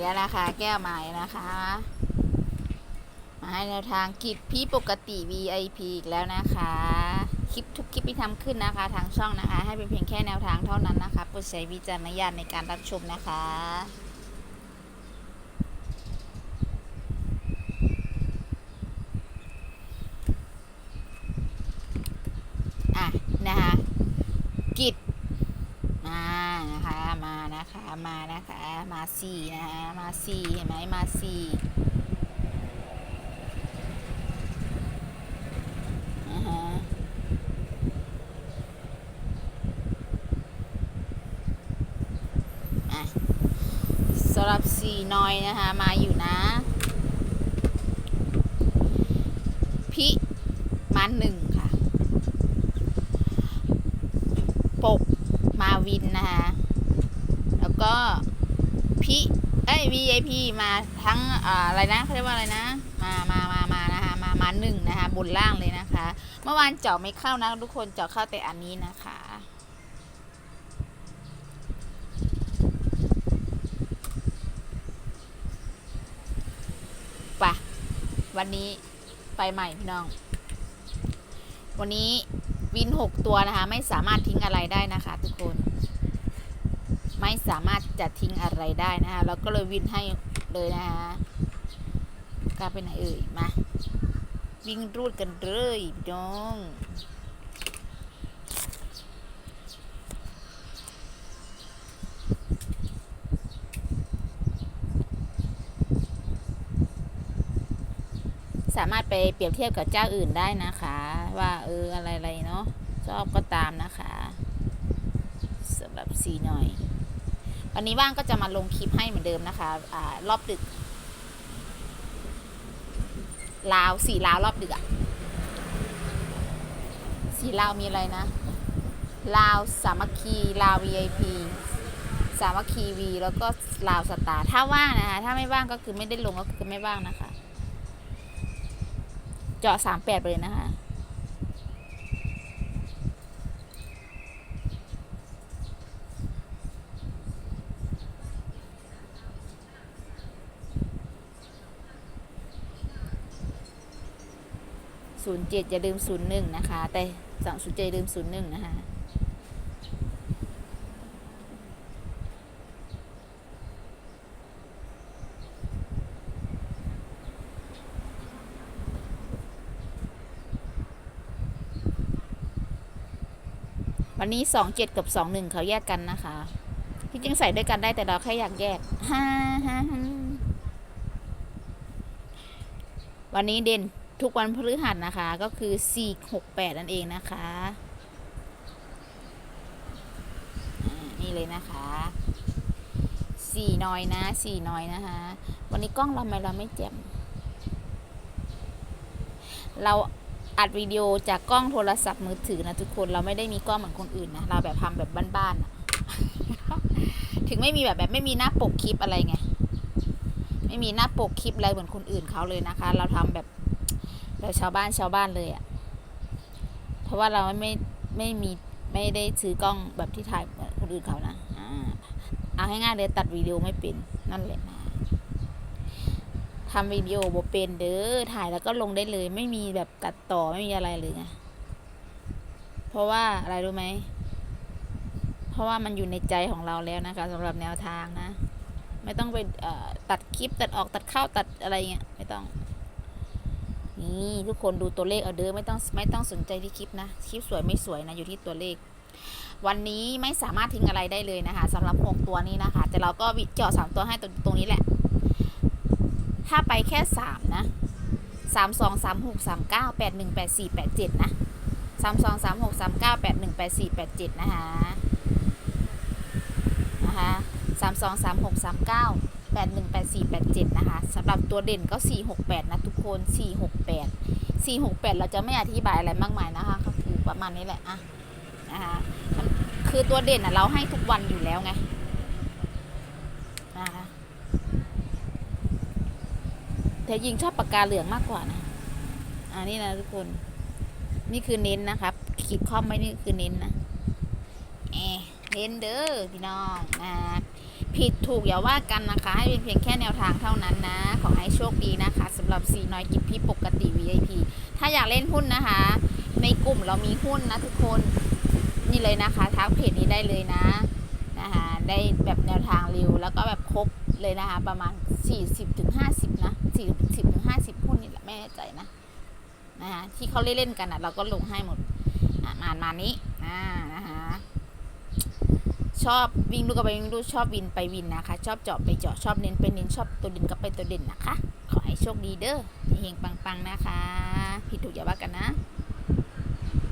แล้วนะคะ แก้วใหม่นะคะ มาให้แนวทางกิจพี่ปกติ VIP อีกแล้วนะคะ คลิปทุกคลิปที่ทำขึ้นนะคะ ทางช่องนะคะ ให้เป็นเพียงแค่แนวทางเท่านั้นนะคะโปรดใช้วิจารณญาณในการรับชมนะคะ อะ นะคะ กิจมานะคะ มา นะคะ มานะคะ มาสี่นะคะมาสี่เห็นไหมมาสี่อ่าฮะสำหรับสี่นอยนะคะ มาอยู่นะ พิมาหนึ่งค่ะ ปกมาวินนะคะ ก็พิเอ้ VIP มาทั้งอ่าอะไรนะเขาเรียกว่าอะไรนะ มามามามานะคะมามาหนึ่งนะคะบนล่างเลยนะคะ เมื่อวานเจาะไม่เข้านะทุกคนเจาะเข้าแต่อันนี้นะคะปะวันนี้ไปใหม่พี่น้อง วันนี้วินหกตัวนะคะ ไม่สามารถทิ้งอะไรได้นะคะ ทุกคน ไม่สามารถจะทิ้งอะไรได้นะคะเราก็เลยวินให้เลยนะคะกล้าไปไหนเอ่ยมาวิ่งรูดกันเลยน้องสามารถไปเปรียบเทียบกับเจ้าอื่นได้นะคะ ว่าเอออะไรๆเนาะชอบก็ตามนะคะสำหรับสีหน่อย วันนี้ว่างก็จะมาลงคลิปให้เหมือนเดิมนะคะอ่ารอบดึกลาวสี่ลาวรอบดึกอะสี่ลาวมีอะไรนะลาวสามัคคีลาว VIP สามัคคีวีแล้วก็ลาวสตาร์ถ้าว่างนะคะ ถ้าไม่ว่างก็คือไม่ได้ลงก็คือไม่ว่างนะคะ เจาะสามแปดไปเลยนะคะ ศูนย์เจ็ดอย่าลืมศูนย์หนึ่งนะคะ แต่สองศูนย์เจ็ดลืมศูนย์หนึ่งนะคะวันนี้สองเจ็ดกับสองหนึ่งเขาแยกกันนะคะ ที่จริงใส่ด้วยกันได้แต่เราแค่อยากแยกฮ่าฮ่าฮ่าวันนี้เด่น ทุกวันพฤหัสนะคะ ก็คือสี่หกแปดนั่นเองนะคะนี่เลยนะคะสี่น้อยนะสี่น้อยนะคะ วันนี้กล้องเราไม่เราไม่แจ่มเราอัดวิดีโอจากกล้องโทรศัพท์มือถือนะทุกคนเราไม่ได้มีกล้องเหมือนคนอื่นนะเราแบบทำแบบบ้านๆถึงไม่มีแบบแบบไม่มีหน้าปกคลิปอะไรไงไม่มีหน้าปกคลิปอะไรเหมือนคนอื่นเขาเลยนะคะ เราทำแบบ แบบชาวบ้านชาวบ้านเลยอะ่ะ เพราะว่าเราไม่ไม่มีไม่ได้ซื้อกล้องแบบที่ถ่ายคนอื่นเขานะอ่าเอาให้ง่ายเลยตัดวิดีโอไม่เป็นนั่นแหละนะทำวิดีโอโบเป็นเด้อถ่ายแล้วก็ลงได้เลย ไม่มีแบบตัดต่อไม่มีอะไรเลยไงเพราะว่าอะไรรู้ไหมเพราะว่ามันอยู่ในใจของเราแล้วนะคะสำหรับแนวทางนะ ไม่ต้องไปตัดคลิปตัดออกตัดเข้าตัดอะไรเงี้ยไม่ต้อง นี่ทุกคนดูตัวเลขเอาเด้อไม่ต้องไม่ต้องสนใจที่คลิปนะคลิปสวยไม่สวยนะอยู่ที่ตัวเลข วันนี้ไม่สามารถทิ้งอะไรได้เลยนะคะสำหรับหกตัวนี้นะคะ แต่เราก็วิเจาะสามตัวให้ตรงตรงนี้แหละ ถ้าไปแค่สามนะสามสองสามหกสามเก้าแปดหนึ่งแปดสี่แปดเจ็ดนะสามสองสามหกสามเก้าแปดหนึ่งแปดสี่แปดเจ็ดนะคะนะคะสามสองสามหกสามเก้า แปดหนึ่งแปดสี่แปดเจ็ดนะคะสำหรับตัวเด่นก็สี่หกแปดนะทุกคนสี่หกแปดสี่หกแปดเราจะไม่อธิบายอะไรมากมายนะคะก็คือประมาณนี้แหละอะนะคะคือตัวเด่นอะเราให้ทุกวันอยู่แล้วไงนะคะแต่ยิงชอบปากกาเหลืองมากกว่านะอ่านี่นะทุกคนนี่คือเน้นนะครับ ขีดข้อมไว้นี่คือเน้นนะแอเน้นเด้อพี่น้องนะ ผิดถูกอย่าว่ากันนะคะ ให้เป็นเพียงแค่แนวทางเท่านั้นนะ ขอให้โชคดีนะคะสำหรับสีน้อยกิจพี่ปกติ VIP ถ้าอยากเล่นหุ้นนะคะ ในกลุ่มเรามีหุ้นนะทุกคนนี่เลยนะคะทักเพจนี้ได้เลยนะนะคะได้แบบแนวทางเร็วแล้วก็แบบครบเลยนะคะ ประมาณ 40ถึง50 นะ40ถึง50 หุ้นนี่แหละไม่แน่ใจนะนะคะที่เขาเล่นๆกันอะเราก็ลงให้หมดอะมามานี้อ่านะคะ ชอบวิ่งลูกกับไปวิ่งลูกชอบวินไปวินนะคะ ชอบเจาะไปเจาะชอบเน้นไปเน้นชอบตัวเด่นก็ไปตัวเด่นนะคะ ขอให้โชคดีเด้อเฮงปังๆนะคะ ผิดถูกอย่าว่ากันนะ